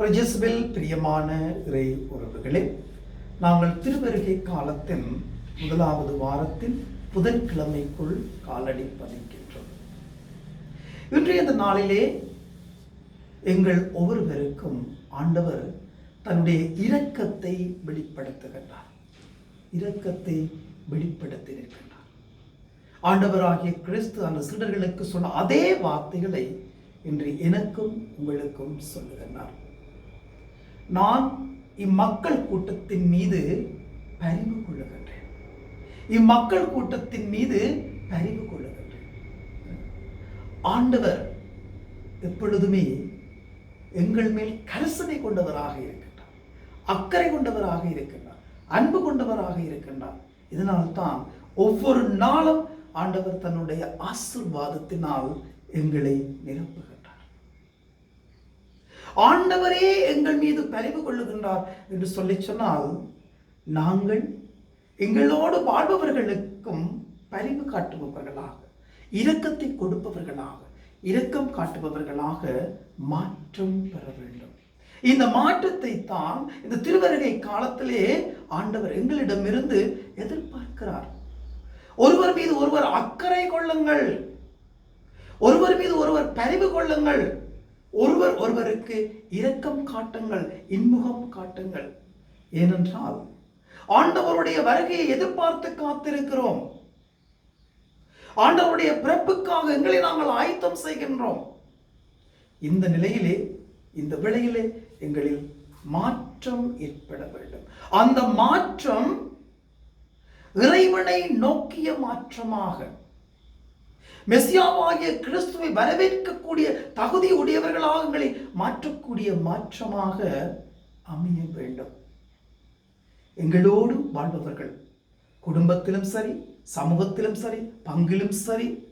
ஒரு ஜிஸ்பில் பிரியமான இறை உறவுகளே நாங்கள் திருவருகை காலத்தின் முதலாவது வாரத்தின் புதன்கிழமைக்குள் காலடி பதிக்கின்றோம். இன்றைய இந்த நாளிலே எங்கள் ஒவ்வொருவருக்கும் ஆண்டவர் தன்னுடைய இரக்கத்தை வெளிப்படுத்துகின்றார். இரக்கத்தை வெளிப்படுத்தியிருக்கின்றார். ஆண்டவராகிய கிறிஸ்து அந்த சீடர்களுக்கு சொன்ன அதே வார்த்தைகளை இன்று எனக்கும் உங்களுக்கும் சொல்லுகின்றார். நான் இம்மக்கள் கூட்டத்தின் மீது பரிவு கொள்ளுகின்றேன். இம்மக்கள் கூட்டத்தின் மீது பரிவு கொள்ளுகின்றேன். ஆண்டவர் எப்பொழுதுமே எங்கள் மேல் கரசனை கொண்டவராக இருக்கின்றார். அக்கறை கொண்டவராக இருக்கின்றார். அன்பு கொண்டவராக இருக்கின்றார். இதனால்தான் ஒவ்வொரு நாளும் ஆண்டவர் தன்னுடைய ஆசிர்வாதத்தினால் எங்களை நிரப்புகிறார். ஆண்டவரே எங்கள் மீது பரிவு கொள்ளுகின்றார் என்று சொல்லி சொன்னால் நாங்கள் எங்களோடு வாழ்பவர்களுக்கும் பரிவு காட்டுபவர்களாக இரக்கத்தை கொடுப்பவர்களாக இரக்கம் காட்டுபவர்களாக மாற்றம் பெற வேண்டும். இந்த மாற்றத்தை தான் இந்த திருவருகை காலத்திலே ஆண்டவர் எங்களிடமிருந்து எதிர்பார்க்கிறார். ஒருவர் மீது ஒருவர் அக்கறை கொள்ளுங்கள். ஒருவர் மீது ஒருவர் பரிவு கொள்ளுங்கள். ஒருவர் ஒருவருக்கு இரக்கம் காட்டுங்கள் இன்முகம் காட்டுங்கள். ஏனென்றால் ஆண்டவருடைய வருகையை எதிர்பார்த்து காத்திருக்கிறோம். ஆண்டவருடைய பிறப்புக்காக எங்களை நாங்கள் ஆயத்தம் செய்கின்றோம். இந்த நிலையிலே இந்த விலையிலே எங்களில் மாற்றம் ஏற்பட வேண்டும். அந்த மாற்றம் இறைவனை நோக்கிய மாற்றமாக மெசியாவாகிய கிறிஸ்துவை வரவேற்கக்கூடிய தகுதி உடையவர்களாக மாற்றக்கூடிய மாற்றமாக அமைய வேண்டும். எங்களோடு வாழ்பவர்கள் குடும்பத்திலும் சரி சமூகத்திலும் சரி பங்கிலும் சரி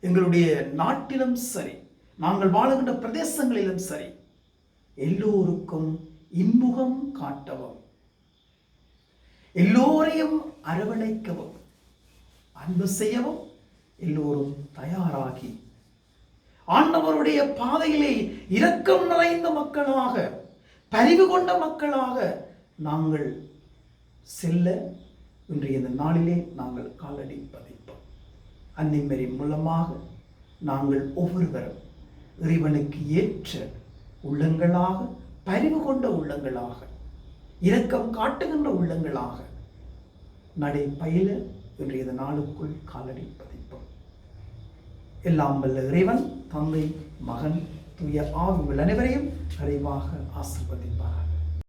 எங்களுடைய நாட்டிலும் சரி நாங்கள் வாழுகின்ற பிரதேசங்களிலும் சரி எல்லோருக்கும் இன்முகம் காட்டவும் எல்லோரையும் அரவணைக்கவும் அன்பு செய்யவும் எல்லோரும் தயாராகி ஆண்டவருடைய பாதையிலே இரக்கம் நிறைந்த மக்களாக பரிவு கொண்ட மக்களாக நாங்கள் செல்ல இன்றைய இந்த நாளிலே நாங்கள் காலடி பதிப்போம். அன்னிமரி மூலமாக நாங்கள் ஒவ்வொருவரும் இறைவனுக்கு ஏற்ற உள்ளங்களாக பரிவு கொண்ட உள்ளங்களாக இரக்கம் காட்டுகின்ற உள்ளங்களாக நடை பயில இன்றைய நாளுக்குள் காலடி பதிப்போம். எல்லாம் வல்ல இறைவன் தந்தை மகன் தூய ஆவிகள் அனைவரையும் நிறைவாக ஆசிர்வதிப்பார்